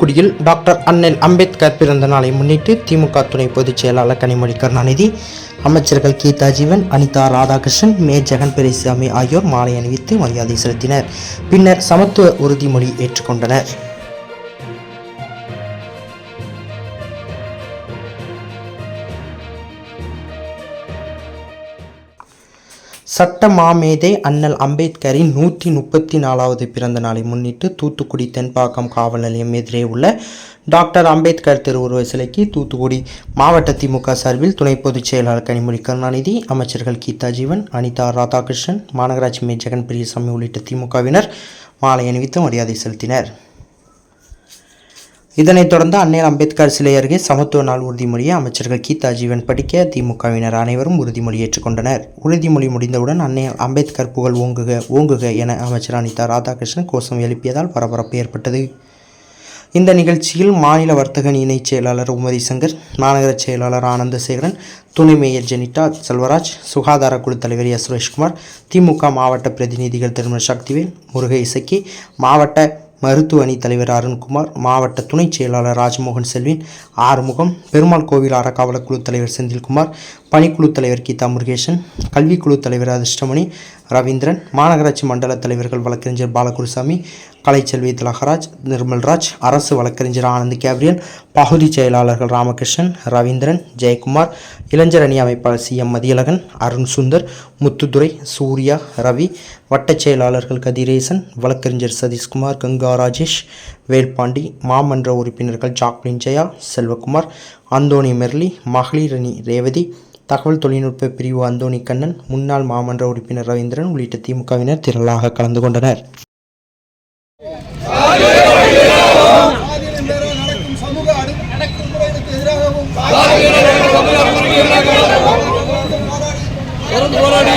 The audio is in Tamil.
தூத்துக்குடியில் டாக்டர் அண்ணல் அம்பேத்கர் பிறந்த நாளை முன்னிட்டு திமுக துணை பொதுச் செயலாளர் கனிமொழி கருணாநிதி அமைச்சர்கள் கீதா ஜீவன் அனிதா ராதாகிருஷ்ணன் மே ஜெகன் பெரியசாமி ஆகியோர் மாலை அணிவித்து மரியாதை செலுத்தினர். பின்னர் சமத்துவ உறுதிமொழி ஏற்றுக்கொண்டனர். சட்ட மாமேதை அண்ணல் அம்பேத்கரின் நூற்றி முப்பத்தி நாலாவது பிறந்த நாளை முன்னிட்டு தூத்துக்குடி தென்பாக்கம் காவல் நிலையம் எதிரே உள்ள டாக்டர் அம்பேத்கர் திருவுருவ சிலைக்கு தூத்துக்குடி மாவட்ட திமுக சார்பில் துணை பொதுச் செயலாளர் கனிமொழி கருணாநிதி அமைச்சர்கள் கீதா ஜீவன் அனிதா ராதாகிருஷ்ணன் மாநகராட்சி மே ஜெகன் பிரியசாமி உள்ளிட்ட திமுகவினர் மாலை அணிவித்து மரியாதை செலுத்தினர். இதனைத் தொடர்ந்து அன்னையர் அம்பேத்கர் சிலை அருகே சமத்துவ நாள் உறுதிமொழியை அமைச்சர்கள் கீதா ஜீவன் படிக்க திமுகவினர் அனைவரும் உறுதிமொழி ஏற்றுக்கொண்டனர். உறுதிமொழி முடிந்தவுடன் அன்னையர் அம்பேத்கர் புகழ் ஓங்குக ஓங்குக என அமைச்சர் அனிதா ராதாகிருஷ்ணன் கோஷம் எழுப்பியதால் பரபரப்பு ஏற்பட்டது. இந்த நிகழ்ச்சியில் மாநில வர்த்தக இணைச் செயலாளர் உமதி சங்கர் மாநகர செயலாளர் ஆனந்தசேகரன் துணை மேயர் ஜெனிட்டா செல்வராஜ் சுகாதார குழு தலைவர் எஸ் சுரேஷ்குமார் திமுக மாவட்ட பிரதிநிதிகள் திருமண சக்திவேல் முருகை இசக்கி மாவட்ட மருத்துவ அணி தலைவர் அருண்குமார் மாவட்ட துணைச் செயலாளர் ராஜ்மோகன் செல்வின் ஆறுமுகம் பெருமாள் கோவில் அறக்காவலர் குழு தலைவர் செந்தில்குமார் பணிக்குழு தலைவர் கீதா முருகேசன் கல்விக்குழு தலைவர் அதிர்ஷ்டமணி ரவீந்திரன் மாநகராட்சி மண்டல தலைவர்கள் வழக்கறிஞர் பாலகுருசாமி கலைச்செல்வி திலகராஜ் நிர்மல்ராஜ் அரசு வழக்கறிஞர் ஆனந்த் கேப்ரியல் பகுதி செயலாளர்கள் ராமகிருஷ்ணன் ரவீந்திரன் ஜெயக்குமார் இளைஞர் அணி அமைப்பாளர் சி எம் மதியழகன் அருண் சுந்தர் முத்துதுரை சூர்யா ரவி வட்டச் செயலாளர்கள் கதிரேசன் வழக்கறிஞர் சதீஷ்குமார் கங்கா ராஜேஷ் வேல்பாண்டி மாமன்ற உறுப்பினர்கள் Jacqueline Jaya Selvakumar Anthony Merly மகளிர் ரேவதி தகவல் தொழில்நுட்ப பிரிவு அந்தோணி கண்ணன் முன்னாள் மாமன்ற உறுப்பினர் ரவீந்திரன் உள்ளிட்ட திமுகவினர் திரளாக கலந்து கொண்டனர். போராடி.